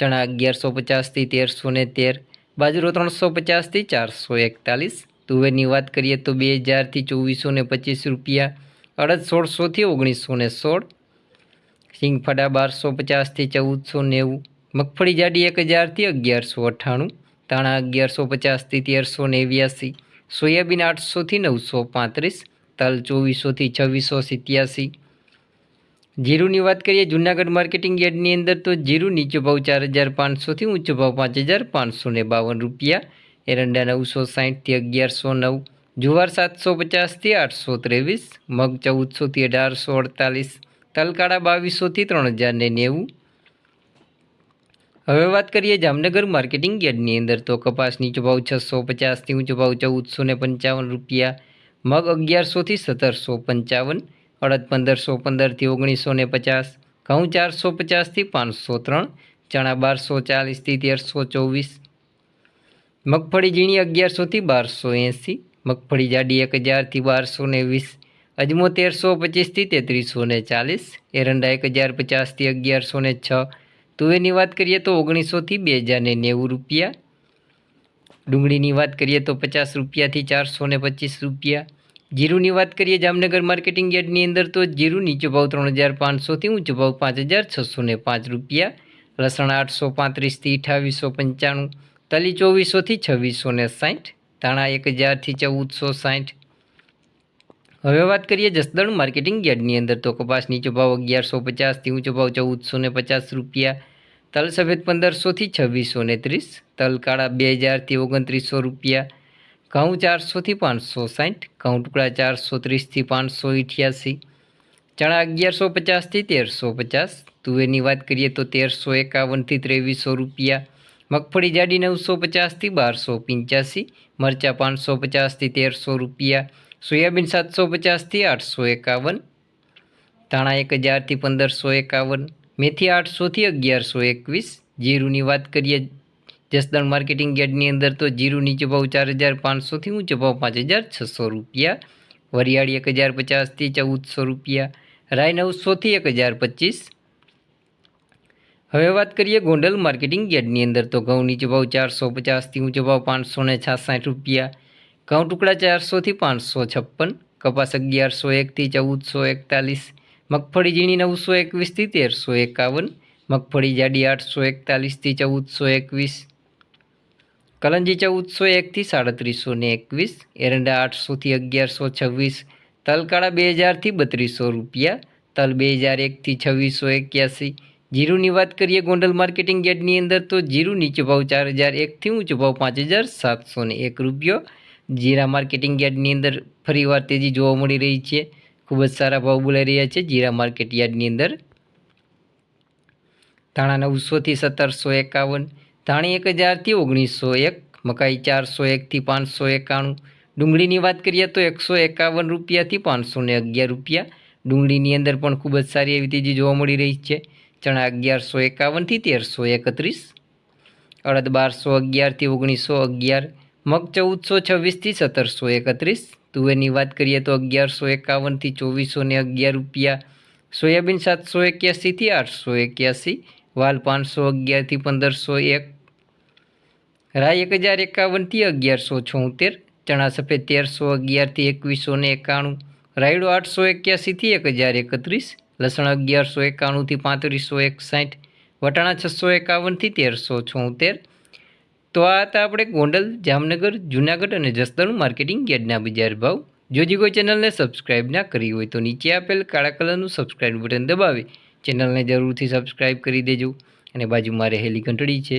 ચણા અગિયારસો પચાસથી તેરસો ને તેર, બાજરો ત્રણસો પચાસથી ચારસો એકતાલીસ. તુવેરની વાત કરીએ તો બે હજારથી ચોવીસો ને પચીસ રૂપિયા, અડદ સોળસોથી ઓગણીસો ને સોળ. સિંગફડા બારસો પચાસથી ચૌદસો નેવું. મગફળી જાડી એક હજારથી અગિયારસો અઠ્ઠાણું. તાણા અગિયારસો પચાસથી તેરસો નેવ્યાસી. સોયાબીન આઠસોથી નવસો પાંત્રીસ. તલ ચોવીસોથી છવ્વીસો સિત્યાસી. જીરુની વાત કરીએ, જૂનાગઢ માર્કેટિંગ યાર્ડની અંદર તો જીરું નીચો ભાવ ચાર હજાર પાંચસોથી ઊંચો ભાવ પાંચ હજાર પાંચસો ને બાવન રૂપિયા. એરંડા નવસો સાહીઠથી અગિયારસો નવ, જુવાર સાતસો પચાસથી આઠસો ત્રેવીસ, મગ ચૌદસોથી અઢારસો અડતાલીસ, તલકાળા બાવીસોથી ત્રણ હજાર ને નેવું. હવે વાત કરીએ જામનગર માર્કેટિંગ યાર્ડની અંદર તો કપાસ નીચો ભાવ છસો પચાસથી ઊંચો ભાવ ચૌદસો ને પંચાવન રૂપિયા, મગ અગિયારસોથી સત્તરસો પંચાવન અડદ પંદરસો, પંદરથી ઓગણીસો ને પચાસ, ઘઉં ચારસો પચાસથી પાંચસો ત્રણ, ચણા બારસો ચાલીસથી તેરસો ચોવીસ, મગફળી ઝીણી અગિયારસોથી બારસો એંસી, મગફળી જાડી એક હજારથી બારસો ને વીસ, અજમો તેરસો પચીસથી તેત્રીસો ને ચાલીસ, એરંડા એક હજાર પચાસથી અગિયારસો ને છ, તુવેરની વાત કરીએ તો ઓગણીસોથી બે હજાર ને નેવું રૂપિયા, ડુંગળીની વાત કરીએ તો પચાસ રૂપિયાથી ચારસો ને પચીસ રૂપિયા જીરુની વાત કરીએ જામનગર માર્કેટિંગ યાર્ડની અંદર તો જીરું નીચો ભાવ ત્રણ હજાર પાંચસોથી ઊંચો ભાવ પાંચ હજાર છસો ને પાંચ રૂપિયા, લસણ આઠસો પાંત્રીસથી અઠાવીસો પંચાણું, તલી ચોવીસોથી છવ્વીસો ને સાઠ, ધાણા એક હજારથી ચૌદસો સાઠ. હવે વાત કરીએ જસદણ માર્કેટિંગ યાર્ડની અંદર તો કપાસ નીચો ભાવ અગિયારસો પચાસથી ઊંચો ભાવ ચૌદસો ને પચાસ રૂપિયા તલ સફેદ પંદરસોથી છવ્વીસો ને ત્રીસ તલ કાળા બે હજારથી ઓગણત્રીસો રૂપિયા ઘઉં ચારસોથી પાંચસો સાઠ ઘઉં ટુકડા ચારસો ત્રીસથી પાંચસો અઠ્યાસી ચણા અગિયારસો પચાસથી તેરસો પચાસ, તુવેરની વાત કરીએ તો તેરસો એકાવનથી ત્રેવીસો રૂપિયા, મગફળી જાડી નવસો પચાસથી બારસો પંચ્યાસી, મરચાં પાંચસો પચાસથી તેરસો રૂપિયા, સોયાબીન સાતસો પચાસથી આઠસો એકાવન, ધાણા એક હજારથી પંદરસો એકાવન, મેથી આઠસોથી અગિયારસો એકવીસ, જીરુની વાત કરીએ જસદણ માર્કેટિંગ યાર્ડની અંદર તો જીરું નીચો ભાવ ચાર હજાર પાંચસોથી ઊંચો ભાવ પાંચ હજાર છસો રૂપિયા. વરિયાળી એક હજાર પચાસથી ચૌદસો રૂપિયા. રાય નવસોથી એક હજાર પચીસ. હવે વાત કરીએ ગોંડલ માર્કેટિંગ યાર્ડની અંદર તો ઘઉં નીચો ભાવ ચારસો પચાસથી ઊંચો ભાવ પાંચસો ને છાસઠ રૂપિયા. ઘઉં ટુકડા ચારસોથી પાંચસો છપ્પન. કપાસ અગિયારસો એકથી ચૌદસો એકતાલીસ. મગફળી ઝીણી નવસો એકવીસથી તેરસો એકાવન. મગફળી જાડી આઠસો એકતાલીસથી ચૌદસો એકવીસ. કલંજી ચૌદસો એકથી સાડત્રીસો ને એકવીસ, એરંડા આઠસોથી અગિયારસો છવ્વીસ, તલકાળા બે હજારથી બત્રીસો રૂપિયા, તલ બે હજાર એકથી છવ્વીસો એક્યાસી. જીરુની વાત કરીએ ગોંડલ માર્કેટિંગ યાર્ડની અંદર તો જીરું નીચો ભાવ ચાર હજાર એકથી ઊંચો ભાવ પાંચ હજાર સાતસો ને એક રૂપિયો. જીરા માર્કેટિંગ યાર્ડની અંદર ફરીવાર તેજી જોવા મળી રહી છે. ખૂબ જ સારા ભાવ બોલાઈ રહ્યા છે જીરા માર્કેટ યાર્ડની અંદર. ધાણા નવસોથી સત્તરસો એકાવન ધાણી એક હજારથી ઓગણીસો એક, મકાઈ ચારસો એકથી પાંચસો એકાણું, ડુંગળીની વાત કરીએ તો એકસો એકાવન રૂપિયાથી પાંચસો ને અગિયાર રૂપિયા. ડુંગળીની અંદર પણ ખૂબ જ સારી એવી તેજી જોવા મળી રહી છે. ચણા અગિયારસો એકાવનથી તેરસો એકત્રીસ, અડદ બારસો અગિયારથી ઓગણીસો અગિયાર, મગ ચૌદસો છવ્વીસથી સત્તરસો એકત્રીસ, તુવેરની વાત કરીએ તો અગિયારસો એકાવનથી ચોવીસો ને અગિયાર રૂપિયા, સોયાબીન સાતસો એક્યાસીથી આઠસો એક્યાસી, વાલ પાંચસો અગિયારથી પંદરસો એક રાય એક હજાર એકાવનથી અગિયારસો છોતેર, ચણા સફેદ તેરસો અગિયારથી એકવીસો ને એકાણું, રાયડો આઠસો એક્યાસીથી એક હજાર એકત્રીસ, લસણ અગિયારસો એકાણુંથી પાંત્રીસો એકસાઠ, વટાણા છસો એકાવનથી તેરસો છોતેર. તો આ હતા આપણે ગોંડલ, જામનગર, જુનાગઢ અને જસદણ માર્કેટિંગ યાર્ડના બજાર ભાવ. જો જે કોઈ ચેનલને સબસ્ક્રાઇબ ના કરી હોય તો નીચે આપેલ કાળા કલરનું સબસ્ક્રાઇબ બટન દબાવી. ચેનલને જરૂરથી સબસ્ક્રાઇબ કરી દેજો અને બાજુમાં રહેલી ઘંટડી છે.